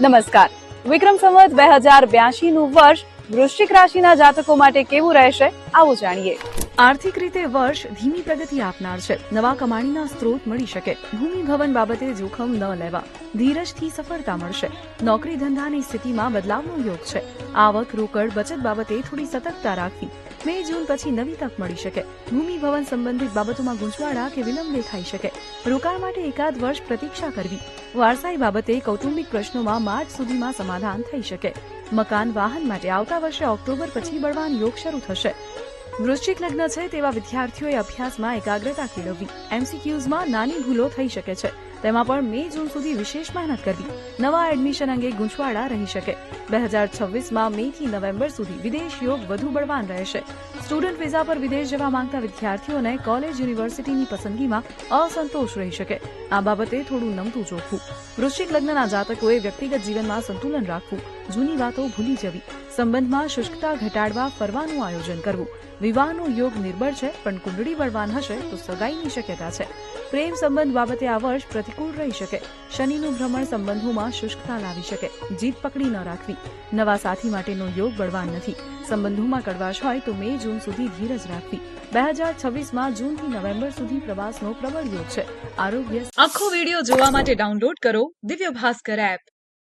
નમસ્કાર. વિક્રમ સંવત બે હજાર બ્યાસી નું વર્ષ વૃશ્ચિક રાશિના જાતકો માટે કેવું રહેશે આવું જાણીએ. આર્થિક રીતે વર્ષ ધીમી પ્રગતિ આપનાર છે. નવા કમાણીના સ્ત્રોત મળી શકે. ભૂમિ ભવન બાબતે જોખમ ન લેવા. ધીરજથી સફળતા મળશે. નોકરી ધંધાની સ્થિતિમાં બદલાવનો યોગ છે. આવક રોકડ બચત બાબતે થોડી સતર્કતા રાખવી. મે જૂન પછી નવી તક મળી શકે. ભૂમિ ભવન સંબંધિત બાબતોમાં ગૂંચવાડા કે વિલંબ દેખાઈ શકે. રોકાણ માટે એકાદ વર્ષ પ્રતીક્ષા કરવી. વારસાઈ બાબતે કૌટુંબિક પ્રશ્નોમાં માર્ચ સુધીમાં સમાધાન થઈ શકે. મકાન વાહન માટે આવતા વર્ષે ઓક્ટોબર પછી બળવાન યોગ શરૂ થશે. વૃશ્ચિક લગ્ન છે તેવા વિદ્યાર્થીઓએ અભ્યાસમાં એકાગ્રતા કેળવવી. એમસીક્યુઝમાં નાની ભૂલો થઈ શકે છે. તેમાં પણ મે જૂન સુધી વિશેષ મહેનત કરવી. નવા એડમિશન અંગે ગૂંચવાડા રહી શકે. બે હજાર છવ્વીસમાં મે થી નવેમ્બર સુધી વિદેશ યોગ વધુ બળવાન રહેશે. સ્ટુડન્ટ વિઝા પર વિદેશ જવા માંગતા વિદ્યાર્થીઓને કોલેજ યુનિવર્સિટીની પસંદગીમાં અસંતોષ રહી શકે. આ બાબતે થોડું નમતું જોખવું વૃશ્ચિક લગ્નના જાતકોએ વ્યક્તિગત જીવનમાં સંતુલન રાખવું. જૂની વાતો ભૂલી જવી. સંબંધમાં શુષ્કતા ઘટાડવા ફરવાનું આયોજન કરવું. વિવાહનો યોગ નિર્બળ છે, પણ કુંડળી બળવાન હશે તો સગાઈની શક્યતા છે. પ્રેમ સંબંધ બાબતે આ વર્ષ પ્રતિકૂળ રહી શકે. શનિનું ભ્રમણ સંબંધોમાં શુષ્કતા લાવી શકે. જીત પકડી ન રાખવી. નવા સાથી માટેનો યોગ બળવાન નથી. સંબંધોમાં કડવાશ હોય તો મે, જૂન સુધી ધીરજ રાખવી. બે હજાર છવ્વીસમાં જૂનથી નવેમ્બર સુધી પ્રવાસનો પ્રબળ યોગ છે. આરોગ્ય આખો વીડિયો જોવા માટે ડાઉનલોડ કરો દિવ્ય ભાસ્કર એપ.